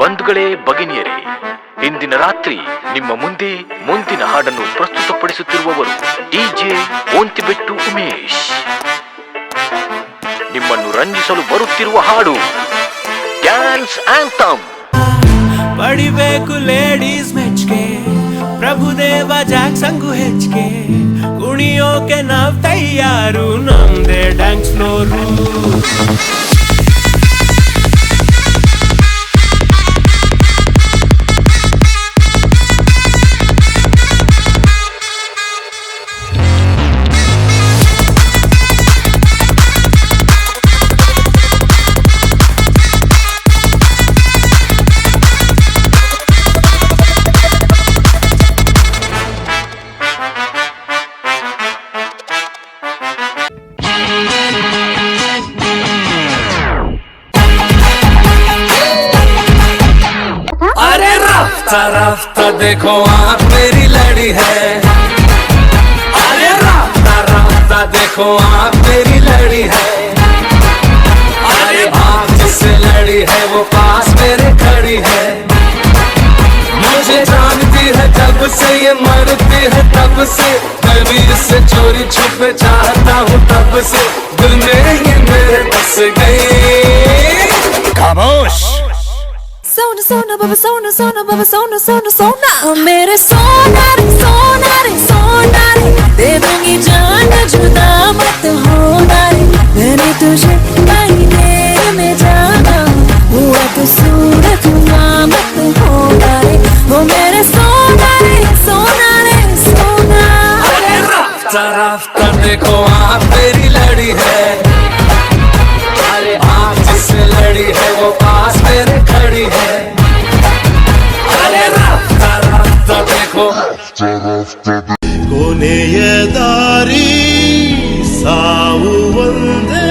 ಬಂಧುಗಳೇ, ಭಗಿನಿಯರೇ, ಇಂದಿನ ರಾತ್ರಿ ನಿಮ್ಮ ಮುಂದೆ ಮುಂದಿನ ಹಾಡನ್ನು ಪ್ರಸ್ತುತಪಡಿಸುತ್ತಿರುವವರು ಡಿಜೆ ಓಂತಿಬೆಟ್ಟು ಉಮೇಶ್. ನಿಮ್ಮನ್ನು ರಂಜಿಸಲು ಬರುತ್ತಿರುವ ಹಾಡು ಡ್ಯಾನ್ಸ್ ಆಂಥಮ್. ಪಡಿಬೇಕು ಲೇಡೀಸ್ ಮೆಚ್ಗೆ ಪ್ರಭುದೇವ ಜಾಕ್ಸಂಗು ಹೆಚ್ಚಿಗೆ ಕುಣಿಯೋಕೆ ನಾವ್ ತಯಾರು, ನಮ್ದೇ ಡ್ಯಾನ್ಸ್ ಫ್ಲೋರು. रफ्ता रफ्ता देखो आप, मेरी लड़ी है। अरे रफ्ता रफ्ता देखो आप, मेरी लड़ी है। अरे जिससे लड़ी है, वो पास मेरे खड़ी है। मुझे जानती है जब से ये मरती है, तब से। मैं भी इससे चोरी छुप चाहता हूँ, तब से। दिल में ये मेरे बस गई सोना सोना, बाबा, सोना सोना, बाबा, सोना सोना सोना। मेरे सोना रे सोना रे सोना रे दे दूँगी जान, जुदा मत होना रे मैंने तुझे महीने में जाना, हुआ तो सूरत मत होना रे वो मेरे सोना रे सोना रे सोना अरे रफ्ता रफ्ता देखो, आप मेरी लड़ी है। आप जिससे लड़ी है वो पास मेरे खड़ी है अरे रफ्ता रफ्ता देखो ಕೊನೆಯ ದಾರಿ ಸಾವು ಒಂದೇ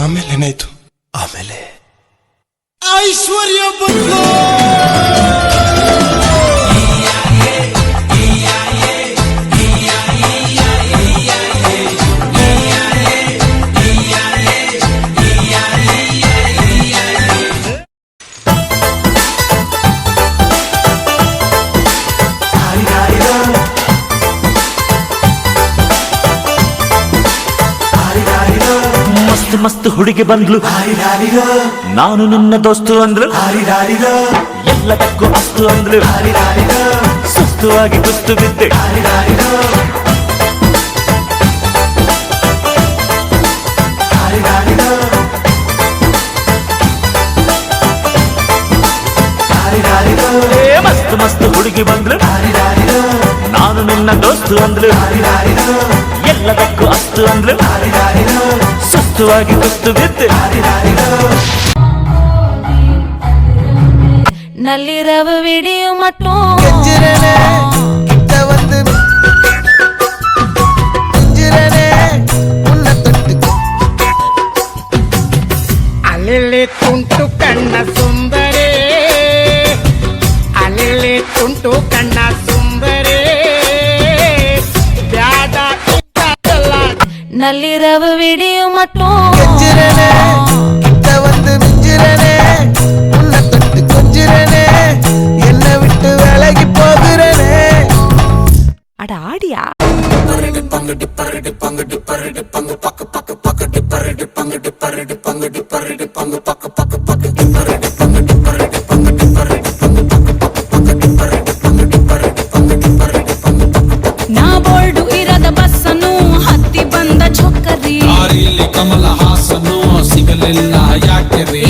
ಆಮೇಲೆ ಏನಾಯ್ತು ಆಮೇಲೆ ಐಶ್ವರ್ಯ ಬಂದ್ಲು ಮಸ್ತ್ ಮಸ್ತ್ ಹುಡುಗಿ ಬಂದ್ಲು. ನಾನು ನಿನ್ನ ದೋಸ್ತು ಅಂದ್ಲು. ಎಲ್ಲದಕ್ಕೂ ಅಸ್ತು ಅಂದ್ಲು. ಸುಸ್ತು ಆಗಿ ಕುಸ್ತು ಬಿದ್ದೆ ಮಸ್ತ್ ಮಸ್ತ್ ಹುಡುಗಿ ಬಂದ್ಲು. ನಾನು ನಿನ್ನ ದೋಸ್ತು ಅಂದ್ಲು. ಎಲ್ಲದಕ್ಕೂ ಅಸ್ತು ಅಂದ್ಲು. ಸುಸ್ತುವಾಗಿ ಕುಸ್ತು ಬಿದ್ದೆ நள்ளிரவு விடியும் மட்டும் கிட்ட வந்து நெஞ்சிரனே உன்னை தொட்டு ಅಲೆಲೆ ತುಂಟು ಕಣ್ಣ ಸುಂದರೇ ಅಲೆಲೆ நள்ளிரவு விடியும் மட்டும் கெஞ்சுறனே கிட்ட வந்து மிஞ்சுறனே உன்னை தொட்டு கொஞ்சுறனே என்னை விட்டு விலகி போகிறனே. அட ஆடியா. பரடு பங்கடு பரடு பங்கடு பரடு பங்கு பக்க பக்க பக்கடு பரடு பங்கடு பரடு பங்கடு பரடு பங்கு பக்க பக்க பக்கடு பரடு ಕಮಲ ಹಾಸನು ಸಿಗಲಿಲ್ಲ ಯಾಕೆ ರೀ?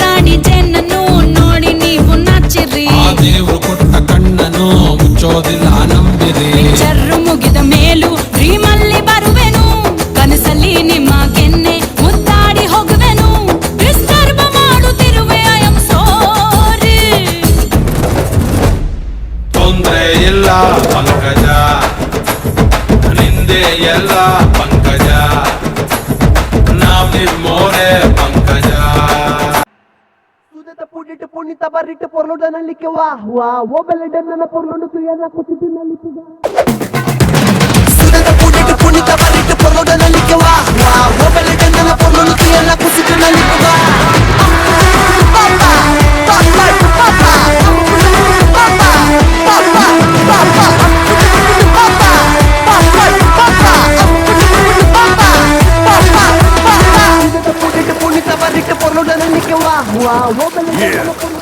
ರಾಣಿ ಜನ್ನನು ನೋಡಿ ನೀವು ನಾಚಿರಿ. ಆ ದೇವ್ರು ಕೊಟ್ಟ ಕಣ್ಣನು ಮುಚ್ಚೋದಿಲ್ಲ ನಂಬಿರಿ. ಚರ್ರು ಮುಗಿದ ಮೇಲೂ ಡ್ರೀಮಲ್ಲಿ ಬರುವೆನು. ಕನಸಲ್ಲಿ ನಿಮ್ಮ ಕೆನ್ನೆ ಮುತ್ತಾಡಿ ಹೋಗುವೆನು. ಡಿಸ್ಟರ್ಬ್ ಮಾಡುತ್ತಿರುವೆ ಐ ಆಮ್ ಸಾರಿ ತೊಂದ್ರೆ ಇಲ್ಲ ಪಂಕಜ. ನಿಂದೆ ಎಲ್ಲ ನಿಮ್ಮೋರೆ ಪಂಕಜ. ಸುದತ ಪುಡಿಟ್ಟು ಪುಣ್ಣಿತ ಬರ್ರಿಟ್ಟು ಪೊರ್ಲುಡನಲ್ಲಿಕ್ಕೆ ವಾ ವಾ ಓ ಬೆಲ್ಲಡೆ ನನ್ನ ಪೊರ್ಲುಂಡು ತುಯನ ಕುಸಿದಿನಲ್ಲಿ Wow, yeah.